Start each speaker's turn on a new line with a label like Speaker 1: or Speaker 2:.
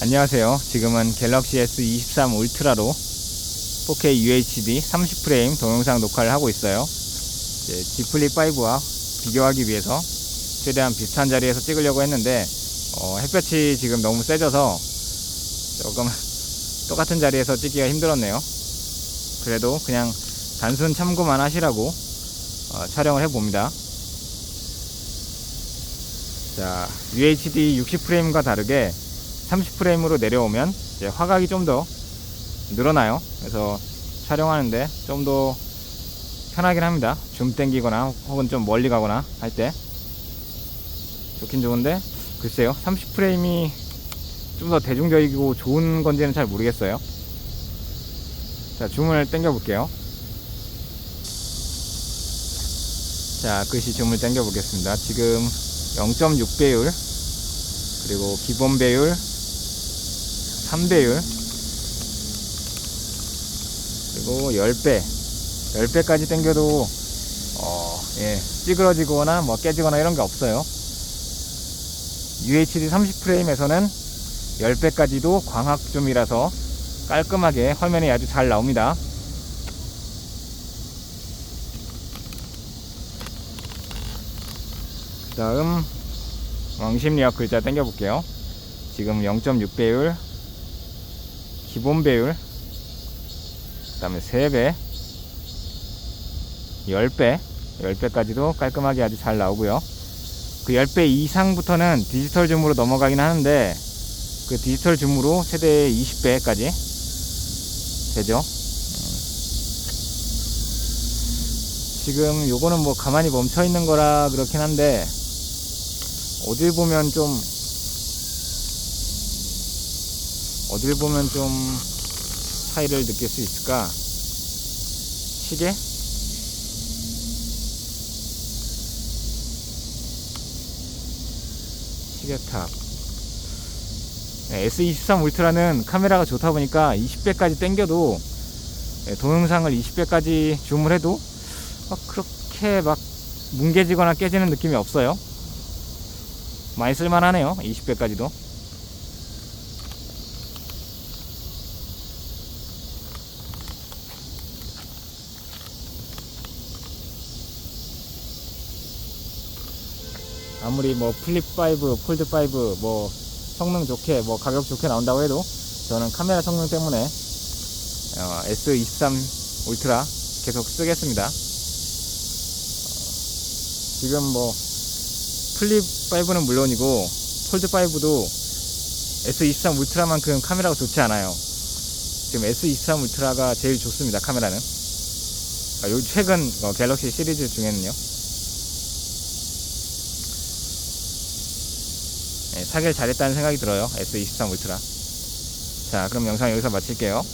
Speaker 1: 안녕하세요. 지금은 갤럭시 S23 울트라로 4K UHD 30프레임 동영상 녹화를 하고 있어요. G 플립 5와 비교하기 위해서 최대한 비슷한 자리에서 찍으려고 했는데 어, 햇볕이 지금 너무 세져서 조금 똑같은 자리에서 찍기가 힘들었네요. 그래도 그냥 단순 참고만 하시라고 어, 촬영을 해봅니다. 자, UHD 60프레임과 다르게 30프레임으로 내려오면 이제 화각이 좀 더 늘어나요. 그래서 촬영하는데 좀 더 편하긴 합니다. 줌 땡기거나 혹은 좀 멀리 가거나 할 때 좋긴 좋은데 글쎄요 30프레임이 좀 더 대중적이고 좋은 건지는 잘 모르겠어요. 자 줌을 땡겨 볼게요. 자 글씨 줌을 땡겨 보겠습니다. 지금 0.6 배율 그리고 기본 배율 3배율. 그리고 10배 10배까지 당겨도 어, 예, 찌그러지거나 뭐 깨지거나 이런 게 없어요. UHD 30프레임에서는 10배까지도 광학줌이라서 깔끔하게 화면이 아주 잘 나옵니다. 그 다음 왕십리학 글자 당겨 볼게요. 지금 0.6 배율 기본 배율 그 다음에 3배 10배 10배까지도 깔끔하게 아주 잘 나오고요 그 10배 이상부터는 디지털 줌으로 넘어가긴 하는데 그 디지털 줌으로 최대 20배까지 되죠 음. 지금 요거는 뭐 가만히 멈춰 있는 거라 그렇긴 한데 어딜 보면 좀 어딜 보면 좀 차이를 느낄 수 있을까? 시계? 시계탑. 네, S23 울트라는 카메라가 좋다 보니까 20배까지 당겨도 네, 동영상을 20배까지 줌을 해도 막 그렇게 막 뭉개지거나 깨지는 느낌이 없어요. 많이 쓸만하네요. 20배까지도. 아무리 뭐 플립 5, 폴드 5, 뭐 성능 좋게, 뭐 가격 좋게 나온다고 해도 저는 카메라 성능 때문에 어, S23 울트라 계속 쓰겠습니다. 어, 지금 뭐 플립 5는 물론이고 폴드 5도 S23 울트라만큼 카메라가 좋지 않아요. 지금 S23 울트라가 제일 좋습니다. 카메라는. 아, 요 최근 어, 갤럭시 시리즈 중에는요. 사길 잘했다는 생각이 들어요. S23 울트라. 자, 그럼 영상 여기서 마칠게요.